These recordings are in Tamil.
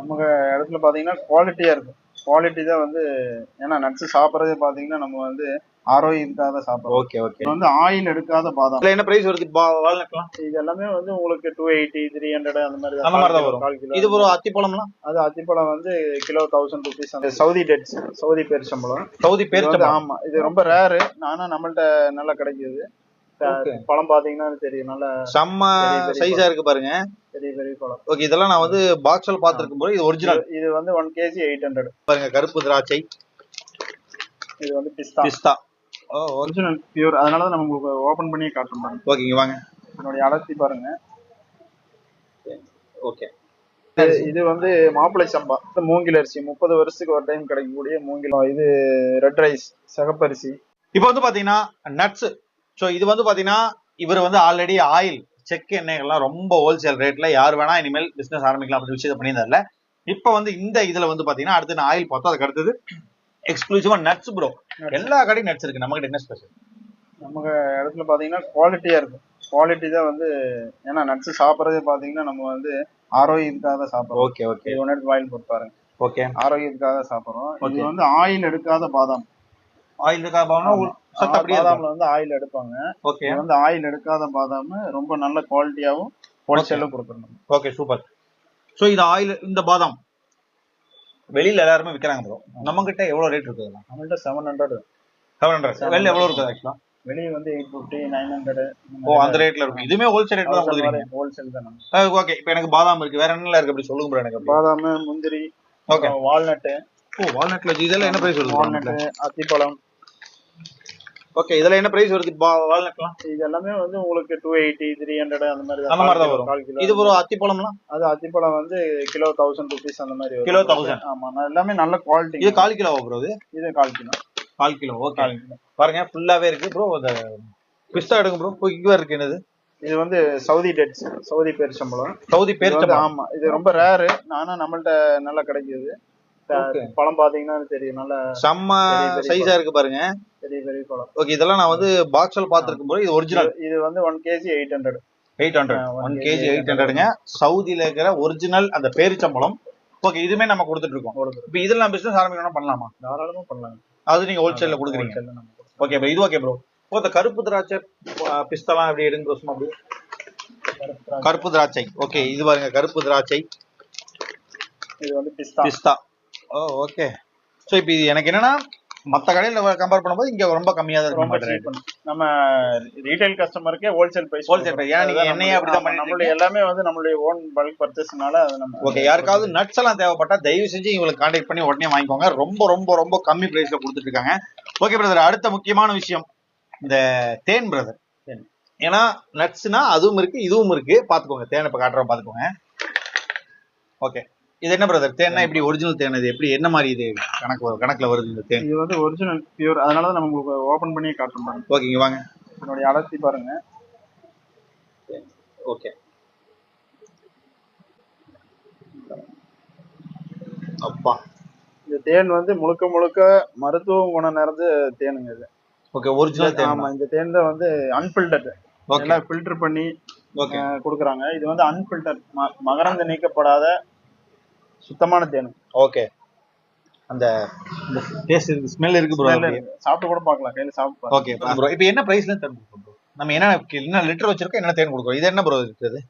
நமக்கு இடத்துல பாத்தீங்கன்னா குவாலிட்டியா இருக்கும். குவாலிட்டி தான் வந்து ஏன்னா நட்ஸ் சாப்பிட்றதே பாத்தீங்கன்னா நம்ம வந்து ஆரோக்கியத்துக்காக தான் சாப்பிடுறோம். ஓகே ஓகே வந்து ஆயில் எடுக்காத பாதாம். என்ன பிரைஸ் வருது? வால்நட்லாம்? இது எல்லாமே வந்து உங்களுக்கு டூ எயிட்டி த்ரீ ஹண்ட்ரட் அந்த மாதிரி அந்த மாதிரி தான் வரும். இது ஒரு அத்திப்பழம்லாம்? அது அத்திப்பழம் வந்து கிலோ தௌசண்ட் ருபீஸ் அந்த சவுதி டேட்ஸ் சவுதி பேரிச்சம்பழம். சவுதி இது பேர் வந்து ஆமா இது ரொம்ப ரேரு ஆனா நம்மள்ட்ட நல்லா கிடைக்குது. பழம் பாத்தீங்கன்னா தெரியும். நல்ல செம்ம சைஸா இருக்கு பாருங்க. பெரிய பெரிய பழம் ஓகே இதெல்லாம் நான் வந்து பாக்ஸ்ல பாத்துருக்கும் போது இது ஒரிஜினல் இது- வந்து ஒன் கேஜி எயிட் ஹண்ட்ரட் பாருங்க கருப்பு திராட்சை. இது வந்து பிஸ்தா. பிஸ்தா. ஓ ஒரிஜினல் பியூர் அதனால தான் நம்ம உங்களுக்கு ஓபன் பண்ணி காட்டுறோம் பாருங்க. ஓகேங்க வாங்க. என்னுடைய அலசி பாருங்க. ஓகே இது- வந்து மாப்பிளை சம்பா. மூங்கில் அரிசி. முப்பது வருஷத்துக்கு ஒரு டைம் கிடைக்கக்கூடிய மூங்கில். இது ரெட் ரைஸ் சிகப்பரிசி. இப்போ வந்து பாத்தீங்கன்னா நட்ஸ் ஸோ இது வந்து பாத்தீங்கன்னா இவர் வந்து ஆல்ரெடி ஆயில் செக் எண்ணெய்கள்லாம் ரொம்ப ஹோல்சேல் ரேட்ல யார் வேணா இனிமேல் பிசினஸ் ஆரம்பிக்கலாம் அப்படின்னு விஷயத்தை பண்ணியிருந்தாருல. இப்போ வந்து இந்த இதுல வந்து பாத்தீங்கன்னா அடுத்து நான் ஆயில் பார்த்தோம் அதுக்கு அடுத்தது எக்ஸ்க்ளூசிவா நட்ஸ் ப்ரோ எல்லா கடையும் நட்ஸ் இருக்கு. நம்ம கிட்ட என்ன ஸ்பெஷல் நமக்கு இடத்துல பாத்தீங்கன்னா குவாலிட்டியா இருக்கும். குவாலிட்டி தான் வந்து ஏன்னா நட்ஸ் சாப்பிட்றதே பாத்தீங்கன்னா நம்ம வந்து ஆரோக்கியத்துக்காக தான் சாப்பிடுறோம். ஓகே ஓகே இது ஒன் எடுத்து வாயில் போட்டு பாருங்க. ஓகே ஆரோக்கியத்துக்காக தான் சாப்பிடுறோம். இது. வந்து ஆயில் எடுக்காத பாதாம். ஆயில் சத்த அப்படியே பாதாம்ல வந்து ஆயில் எடுப்பாங்க. ஓகே. வந்து ஆயில் எடுக்காத பாதாம் ரொம்ப நல்ல குவாலிட்டியாவும் ஹோல்சேலும் கொடுக்குறோம் ஓகே சூப்பர். ஸோ இது ஆயில் இந்த பாதாம் வெளியில எல்லாருமே விற்கிறாங்க ப்ரோ நம்ம கிட்ட எவ்வளவு ரேட் இருக்குது நம்மள்ட்ட செவன் ஹண்ட்ரட் செவன் ஹண்ட்ரட் வெளில எவ்வளவு இருக்குது ஆக்சுவலா வெளியே வந்து எயிட் ஃபிஃப்டி நைன் ஹண்ட்ரட் ஓ அந்த ரேட்ல இருக்கும். இதுவுமே ஹோல்சேல் ரேட் தான் கொடுக்குறீங்க ஹோல்சேல் தான் ஓகே இப்போ எனக்கு பாதாம் இருக்கு. வேற என்னல இருக்கு அப்படி சொல்லுங்க ப்ரோ எனக்கு பாதாம் முந்திரி ஓகே வால்நட்டு ஓ வால்நட்ல இதெல்லாம் என்ன பிரைஸ் வருது வால்நட்டு அத்திப்பழம். ஓகே இதெல்லாம் என்ன பிரைஸ் வருது? வால்நட்லாம்? இது எல்லாமே வந்து உங்களுக்கு டூ எயிட்டி த்ரீ ஹண்ட்ரட் அந்த மாதிரி அந்த மாதிரி தான் வரும். இது ஒரு அத்திப்பழம்லாம்? அது அத்திப்பழம் வந்து கிலோ தௌசண்ட் ருபீஸ் அந்த மாதிரி. கிலோ தௌசண்ட் ஆமா நான் எல்லாமே நல்ல குவாலிட்டி இது கால் கிலோ ப்ரோ இது? இது கால் கிலோ. கால் கிலோ ஓகே கால் கிலோ. பாருங்க ஃபுல்லாவே இருக்கு ப்ரோ அந்த பிஸ்தா எடுங்க ப்ரோ இங்க இருக்கு என்னது? இது வந்து சவுதி டேட்ஸ் சவுதி பேரிச்சம்பழம். சவுதி இது பேர் வந்து ஆமா இது ரொம்ப ரேரு ஆனா நம்மள்ட்ட நல்லா கிடைக்குது. பழம் பாத்தீங்கன்னா தெரியும் நல்ல செம்ம சைஸா இருக்கு பாருங்க. பெரிய பழம் ஓகே இதெல்லாம் நான் வந்து பாக்ஸ்ல பாத்துருக்கும் போது இது ஒரிஜினல் இது வந்து one KG eight hundred eight hundred one KG eight ஹண்ட்ரட்ங்க சவுதியில இருக்கிற ஒரிஜினல் அந்த பேரிச்சம்பழம். ஓகே இதுமே நம்ம கொடுத்துட்டு இருக்கோம் இப்போ இதுல நான் பிசினஸ் ஆரம்பிக்கணும் பண்ணலாமா? தாராளமா பண்ணலாம். அது நீங்க ஹோல்சேல்ல கொடுக்குறீங்க. ஓகே ப்ரோ இது ஓகே ப்ரோ இப்போ இந்த கருப்பு திராட்சை பிஸ்தாலாம் எப்படி எடுங்க சும்மா அப்படியே கருப்பு திராட்சை. ஓகே இது பாருங்க கருப்பு திராட்சை. இது வந்து பிஸ்தா. பிஸ்தா. ஓ ஓகே ஸோ இப்போ இது எனக்கு என்னன்னா மற்ற கடையில கம்பேர் பண்ணும்போது இங்க ரொம்ப கம்மியா தான் ரொம்ப. நம்ம ரீட்டைல் கஸ்டமருக்கே ஹோல்சேல் பிரைஸ் Wholesale price. ஏன்னா நீங்க எண்ணெயே அப்படிதான் நம்மளுடைய எல்லாமே வந்து நம்மளுடைய ஓன் பல்க் பர்ச்சேஸ்னால அது நம்ம ஓகே யாருக்காவது நட்ஸ் எல்லாம் தேவைப்பட்டா தயவு செஞ்சு இவங்களுக்கு கான்டாக்ட் பண்ணி உடனே வாங்கிக்கோங்க. ரொம்ப ரொம்ப ரொம்ப கம்மி பிரைஸ்ல கொடுத்துட்டு இருக்காங்க. ஓகே பிரதர் அடுத்த முக்கியமான விஷயம். இந்த தேன் பிரதர் தேன். ஏன்னா நட்ஸ்னா அதுவும் இருக்கு இதுவும் இருக்கு. பாத்துக்கோங்க தேனை இப்ப காட்டுறோம் பாத்துக்கோங்க. ஓகே இது என்ன பிரதர் தேன்னா எப்படி ஒரிஜினல் தேன் இது எப்படி என்ன மாதிரி இது கணக்கு வரும் கணக்குல வருது இந்த தேன்? இது வந்து ஒரிஜினல் பியூர் அதனால தான் நம்ம உங்களுக்கு ஓபன் பண்ணி காட்டுறோம் பாருங்க. ஓகே இங்க வாங்க. என்னுடைய அலசி பாருங்க. ஓகே அப்பா. இந்த தேன் வந்து முழுக்க முழுக்க மருத்துவ குணம் நிறைஞ்ச தேனுங்க இது. ஓகே ஒரிஜினல் தேன். ஆமா இந்த தேன் தான் வந்து அன்பில்டர்ட் ஓகே ஃபில்டர் பண்ணி ஓகே கொடுக்குறாங்க. இது வந்து அன்பில்டர் மகரந்த நீக்கப்படாத சுத்தமான தேன். ஓகே. அந்த டேஸ்ட் இருக்கு ஸ்மெல் இருக்கு. ப்ரோ. சாப்பிட்டு கூட பார்க்கலாம். கையில சாப்பிட்டு. ஓகே ப்ரோ இப்போ என்ன பிரைஸ்ல தேன் bro? நம்ம என்ன என்ன லிட்டர் வச்சிருக்கோம் என்ன தேன் கொடுக்குறோம்? இது என்ன ப்ரோ இருக்குது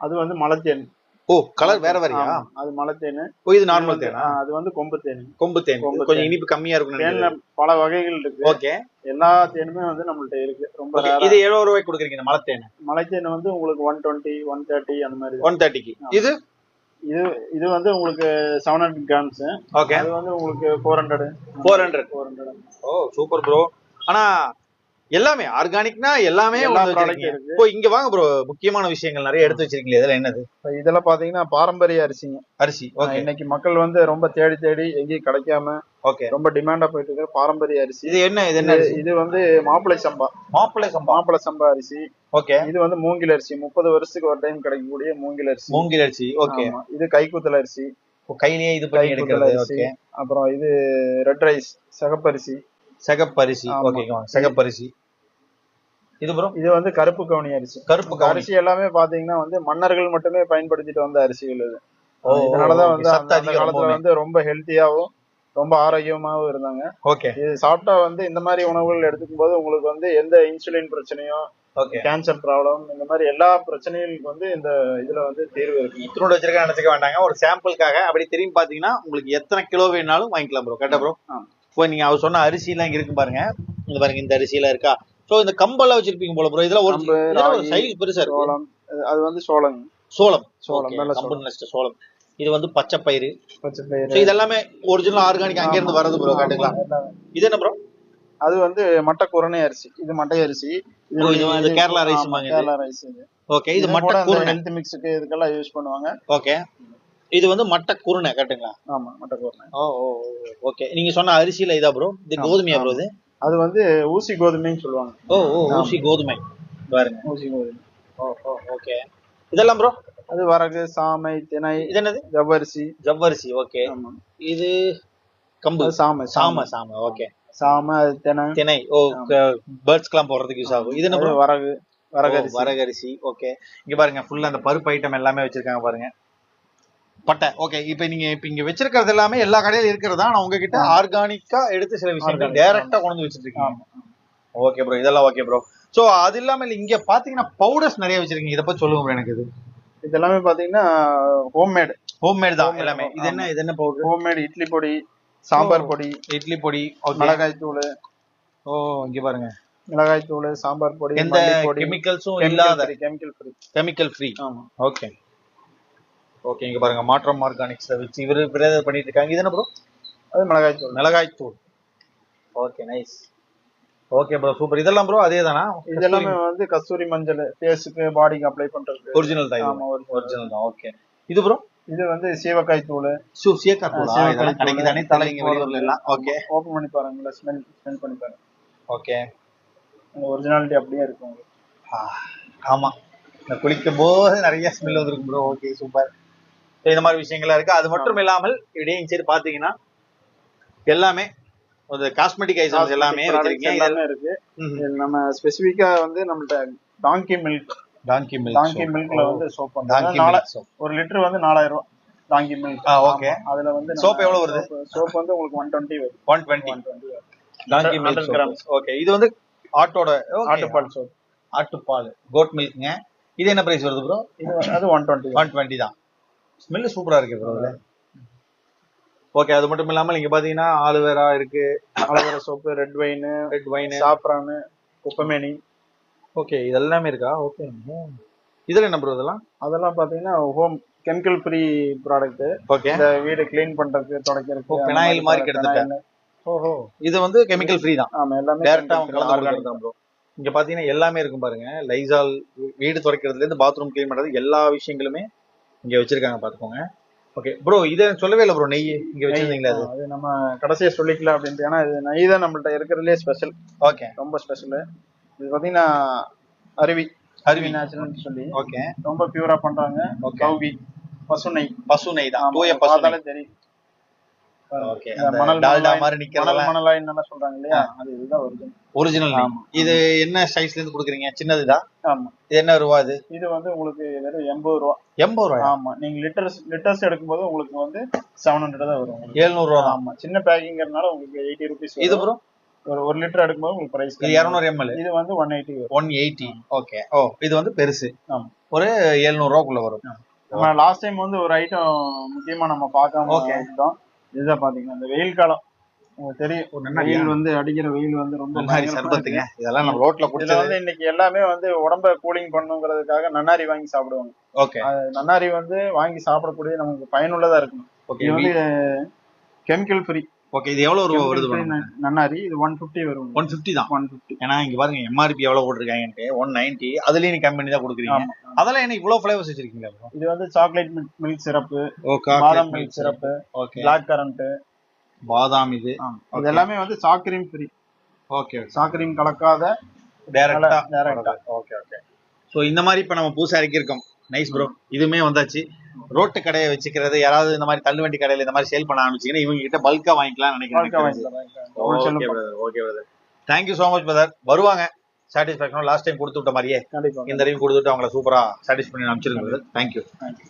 அது வந்து மலைத்தேன் ஓ கலர் வேற வேறயா? அது மலைத்தேன் ஓ இது நார்மல் தேனா அது வந்து கொம்பு தேன். கொம்பு தேன். கொஞ்சம் தேன். இனிப்பு கம்மியா இருக்கும் தேன்ல பல வகைகள் இருக்கு. ஓகே. எல்லா தேனுமே வந்து நம்மள்ட்ட இருக்கு. ரொம்ப. இது எழுபது ரூபாய்க்கு கொடுக்குறீங்க இந்த மலை தேன்? மலைத்தேன் வந்து உங்களுக்கு ஒன் டுவெண்ட்டி ஒன் தேர்ட்டி அந்த மாதிரி ஒன் தேர்ட்டிக்கு இது? இது இது வந்து உங்களுக்கு செவன் ஹண்ட்ரட் கிராம்ஸ் ஓகே அது வந்து உங்களுக்கு four hundred four hundred four hundred ஓ சூப்பர் ப்ரோ ஆனா எல்லாமே ஆர்கானிக்னா எல்லாமே. இப்போ இங்க வாங்க ப்ரோ முக்கியமான விஷயங்கள் நிறைய எடுத்து வச்சிருக்கீங்க இதெல்லாம் என்னது? இதெல்லாம் பாத்தீங்கன்னா பாரம்பரிய அரிசிங்க அரிசி ஓகே இன்னைக்கு மக்கள் வந்து ரொம்ப தேடி தேடி எங்கேயும் கிடைக்காம ஓகே ரொம்ப டிமாண்டா போயிட்டு இருக்கிற பாரம்பரிய அரிசி. இது என்ன இது என்ன இது இது வந்து மாப்பிளை சம்பா. மாப்பிள்ளை சம்பா. மாப்பிளை சம்பா அரிசி. ஓகே இது வந்து மூங்கில் அரிசி. முப்பது வருஷத்துக்கு ஒரு டைம் கிடைக்கக்கூடிய மூங்கில் அரிசி. மூங்கில் அரிசி. ஓகே. இது கைக்குத்தல் அரிசி. கையிலேயே இது பண்ணி எடுக்கிறது. ஓகே அப்புறம் இது ரெட் ரைஸ் சிகப்பரிசி. சிகப்பரிசி. ஓகேங்க சிகப்பரிசி. இது ப்ரோ இது வந்து கருப்பு கவுனி அரிசி. கருப்பு அரிசி எல்லாமே பாத்தீங்கன்னா வந்து மன்னர்கள் மட்டுமே பயன்படுத்திட்டு வந்த அரிசிகள் இது. இதனாலதான் வந்து அந்த காலத்துல. வந்து ரொம்ப ஹெல்த்தியாவும் ரொம்ப ஆரோக்கியமாவும் இருந்தாங்க. ஓகே இது சாப்பிட்டா வந்து இந்த மாதிரி உணவுகள் எடுத்துக்கும் போது உங்களுக்கு வந்து எந்த இன்சுலின் பிரச்சனையும் ஓகே கேன்சர் ப்ராப்ளம் இந்த மாதிரி எல்லா பிரச்சனைகளுக்கு வந்து இந்த இதுல வந்து தீர்வு இருக்கு. இத்தனோட வச்சிருக்க நினைச்சுக்க வேண்டாங்க. ஒரு சாம்பிளுக்காக அப்படி திரும்பி பாத்தீங்கன்னா உங்களுக்கு எத்தனை கிலோ வேணாலும் வாங்கிக்கலாம் ப்ரோ கரெக்டா ப்ரோ. இப்போ நீங்க அவர் சொன்ன அரிசி எல்லாம் இங்க இருக்கு பாருங்க. இங்க பாருங்க இந்த அரிசி எல்லாம் இருக்கா? சோ இந்த கம்பெல்லாம் வச்சிருப்பீங்க போல ப்ரோ இதெல்லாம் ஒரு சைஸ் பெருசா இருக்கு. சோளம் அது- வந்து சோளம். சோளம். சோளம், சோளம். இது வந்து பச்சை பயிறு பச்சை பயிறு இதெல்லாமே ஒரிஜினல் ஆர்கானிக் அங்க இருந்து வரது ப்ரோ காட்டுங்களா. இது என்ன ப்ரோ அது வந்து மட்டை குரணை அரிசி. இது மட்டை அரிசி. இது கேரளா வாங்குது. கேரளா ரைஸ் இது. ஓகே இது மட்ட குருணை ஹெல்த் மிக்ஸுக்கு இதுக்கெல்லாம் யூஸ் பண்ணுவாங்க. ஓகே இது வந்து மட்ட குருணை கரெக்ட்டுங்களா? ஆமா மட்டை குரணை ஓ ஓ ஓகே நீங்க சொன்ன அரிசியில இதா ப்ரோ இது கோதுமையா ப்ரோ. இது? அது வந்து ஊசி கோதுமைன்னு சொல்லுவாங்க. ஓ ஓ ஊசி கோதுமை. பாருங்க. ஊசி கோதுமை. ஓ ஓ ஓகே இதெல்லாம் ப்ரோ அது வரகு சாமை திணை இது என்னது? ஜவ்வரிசி. ஜவ்வரிசி ஓகே இது கம்பு. சாமை சாம. சாம ஓகே சாமை திணை. திணை. ஓ பேர்ட்ஸ்க்குலாம் போடுறதுக்கு யூஸ் ஆகும். இது என்ன? வரகு வரகரிசி வரகரிசி. ஓகே இங்க பாருங்க ஃபுல்லா அந்த பருப்பு ஐட்டம் எல்லாமே வச்சிருக்காங்க பாருங்க. பட்டை. ஓகே இப்போ நீங்க இப்ப இங்க வச்சிருக்கிறது எல்லாமே எல்லா கடையில இருக்கிறதா? நான் உங்ககிட்ட ஆர்கானிக்கா எடுத்து சில விஷயங்கள் டைரக்டா கொண்டு வந்து வச்சிட்டு இருக்கீங்க ஓகே ப்ரோ இதெல்லாம் ஓகே ப்ரோ சோ அது இல்லாம இல்ல இங்க பாத்தீங்கன்னா பவுடர்ஸ் நிறைய வச்சிருக்கீங்க. இத பத்தி சொல்லுங்க bro எனக்கு இது. இது எல்லாமே பாத்தீங்கன்னா ஹோம்மேட் ஹோம்மேட் தான் எல்லாமே. தான், இது என்ன இது என்ன பவுடர் ஹோம்மேட் இட்லி பொடி சாம்பார். பொடி இட்லி பொடி மிளகாய் தூள். ஓ இங்க பாருங்க. மிளகாய் தூள் சாம்பார் பொடி எந்த கெமிக்கல்ஸும் இல்லாத கெமிக்கல் ஃப்ரீ கெமிக்கல் ஃப்ரீ ஆமா. ஓகே ஓகே இங்க பாருங்க மாற்றம் ஆர்கானிக்ஸ் வச்சு இவரு பிரேதர் பண்ணிட்டு இருக்காங்க. இது என்ன ப்ரோ அது மிளகாய் தூள். மிளகாய் தூள். Okay nice okay bro super இதெல்லாம் ப்ரோ அதே தானா இது எல்லாமே வந்து கஸ்தூரி மஞ்சள் ஃபேஸுக்கு பாடிக்கு அப்ளை பண்றது ஒரிஜினல் தான் ஆமா. ஒரிஜினல் தான். ஓகே இது ப்ரோ இது வந்து சீவக்காய் தூள். சூ தூள்? சீவக்காய் இதெல்லாம் தூள், கிடைக்குதானே? தலைக்கு தலைங்க வெளியூர்ல எல்லாம் ஓகே. ஓபன் பண்ணி பாருங்களேன் ஸ்மெல் ஸ்மெல் பண்ணி பாருங்க. ஓகே. ஒரிஜினாலிட்டி அப்படியே இருக்கும். ஆமா. இந்த குளிக்கும் போது நிறைய ஸ்மெல் வந்திருக்கும் ப்ரோ ஓகே சூப்பர் இந்த மாதிரி விஷயங்கள்லாம் இருக்கு. அது மட்டும் இல்லாமல் இடையும் சரி பாத்தீங்கன்னா எல்லாமே ஒரு காஸ்மெட்டிக் ஐட்டம்ஸ் எல்லாமே இருக்கு. நம்ம ஸ்பெசிபிக்கா வந்து நம்மள்ட்ட டாங்கி மில்க் டாங்கி டாங்கி மில்க் மில்க்ல வந்து சோப் டாங்கி மில்க் ஒரு லிட்டர் வந்து நாலாயிரம் ரூபாய். டாங்கி மில்க் ஆ, okay. அதுல வந்து Soap எவ்வளவு வருது? சோப் வந்து உங்களுக்கு ஒன் டுவெண்ட்டி வருது one twenty one twenty donkey 100 milk grams. Okay இது வந்து ஆட்டோட ஆட்டுப்பால் சோப் ஆட்டுப்பால் கோட் மில்க்ங்க இது என்ன பிரைஸ் வருது ப்ரோ இது வந்து- அது ஒன் டுவெண்ட்டி ஒன் டுவெண்ட்டி தான். ஸ்மெல் சூப்பரா இருக்கு ப்ரோ ஓகே அது மட்டும் இல்லாமல் இங்க பாத்தீங்கன்னா ஆலுவேரா இருக்கு. Aloe vera soap red wine red wine சாப்ரானு குப்பமேனி ஓகே இது எல்லாமே இருக்கா? ஓகே இதுல என்ன ப்ரோ இதெல்லாம்? அதெல்லாம் பாத்தீங்கன்னா home chemical free product okay இந்த வீடு க்ளீன் பண்றதுக்கு துடைக்கிறதுக்கு அந்த phenyl மாதிரி. கிட்டத்தட்ட. ஓஹோ. இது வந்து கெமிக்கல் ஃப்ரீ தான். ஆமா எல்லாமே டேரக்டா கலந்து ப்ரோ இங்க பாத்தீங்கன்னா எல்லாமே இருக்கும் பாருங்க. லைசால் வீடு துடைக்கிறதுல இருந்து பாத்ரூம் க்ளீன் பண்றது எல்லா விஷயங்களுமே இங்க வச்சிருக்காங்க பாத்துக்கோங்க. ஓகே ப்ரோ இத சொல்லவே இல்லை ப்ரோ நெய். இங்க வச்சிருந்தீங்களா அது நம்ம கடைசியா சொல்லிக்கலாம் அப்படின்ட்டு. ஏன்னா இது நெய் தான் நம்மள்ட்ட இருக்கிறதுலே ஸ்பெஷல் ஓகே ரொம்ப ஸ்பெஷல் இது பாத்தீங்கன்னா அருவி. அருவி. நேச்சுரல் சொல்லி. ஓகே. ரொம்ப பியூரா பண்றாங்க. Okay. கவுகி பசு நெய். பசு நெய் தான். தூய பசு நெய். பார்த்தாலே தெரியும். ஓகே. மணல் டால்டா மணலாய் மாதிரி மணல் நிக்கிறதெல்லாம் மணலாய் நல்லா சொல்றாங்க இல்லையா? அது இதுதான் ஒரிஜினல் ஆமா. இது என்ன சைஸ்ல இருந்து கொடுக்குறீங்க? சின்னதுதான் ஆமா. இது என்ன ரூபா இது? இது வந்து உங்களுக்கு வெறும் எண்பது ரூபா. எண்பது ரூபாயா? ஆமா. நீங்க லிட்டர்ஸ் லிட்டர்ஸ் எடுக்கும்போது உங்களுக்கு வந்து செவன் ஹண்ட்ரட் தான் வரும். எழுநூறு ரூபா ஆமா. சின்ன பேக்கிங்கிறதுனால உங்களுக்கு எயிட்டி ருபீஸ் இது ப்ரோ ஒரு ஒரு லிட்டர் எடுக்கும்போது உங்களுக்கு பிரைஸ் இது இருநூறு எம்எல் இது வந்து one eighty one eighty okay ஓ இது வந்து பெருசு. ஒரு எழுநூறு ரூபாக்குள்ள வரும் நம்ம லாஸ்ட் டைம் வந்து ஒரு ஐட்டம் முக்கியமா நம்ம பார்க்காம. இருந்தோம் இதுதான் பாத்தீங்கன்னா இந்த வெயில் காலம். தெரியும். வெயில் வந்து அடிக்கிற வெயில் வந்து ரொம்ப நன்னாரி சர்பத்துங்க. இதெல்லாம் நம்ம ரோட்ல குடிச்சது. வந்து இன்னைக்கு எல்லாமே வந்து உடம்ப கூலிங் பண்ணுங்கிறதுக்காக நன்னாரி வாங்கி சாப்பிடுவாங்க. ஓகே நன்னாரி வந்து வாங்கி சாப்பிடக்கூடிய நமக்கு பயனுள்ளதா இருக்கணும். ஓகே இது வந்து கெமிக்கல் ஃப்ரீ ஓகே இது எவ்வளவு ரூபா வருது நன்னாரி இது ஒன் பிப்டி வரும் ஒன் பிப்டி தான். ஒன் பிப்டி ஏன்னா இங்க பாருங்க எம்ஆர்பி எவ்வளவு போட்டிருக்காங்கன்ட்டு ஒன் நைன்டி அதுலயும் நீ கம்மி பண்ணி தான் கொடுக்குறீங்க. அதெல்லாம் என்ன இவ்வளவு ஃபிளேவர்ஸ் வச்சிருக்கீங்களா? இது வந்து சாக்லேட் மில்க் சிரப்பு பாதாம் milk syrup okay black currant பாதாம் இது. இது எல்லாமே வந்து சாக்ரீம் ஃப்ரீ ஓகே சாக்ரீம் கலக்காத டைரக்டா டைரக்டா ஓகே ஓகே சோ இந்த மாதிரி இப்ப நம்ம புதுசா இறக்கிருக்கோம் நைஸ் ப்ரோ இதுவுமே வந்தாச்சு. ரோட்டு கடையை வச்சுக்கிறது யாராவது இந்த மாதிரி தள்ளுவண்டி கடையில இந்த மாதிரி சேல் பண்ண ஆரம்பிச்சீங்கன்னா இவங்க கிட்ட பல்கா வாங்கிக்கலாம் நினைக்கிறேன் okay brother thank you so much brother வருவாங்க. சாட்டிஸ்ஃபேக்ஷன் லாஸ்ட் டைம் கொடுத்து விட்ட மாதிரியே இந்த தடவையும் கொடுத்துட்டு அவங்கள சூப்பரா சாட்டிஸ்ஃபை பண்ணி தேங்க்யூ தேங்க்யூ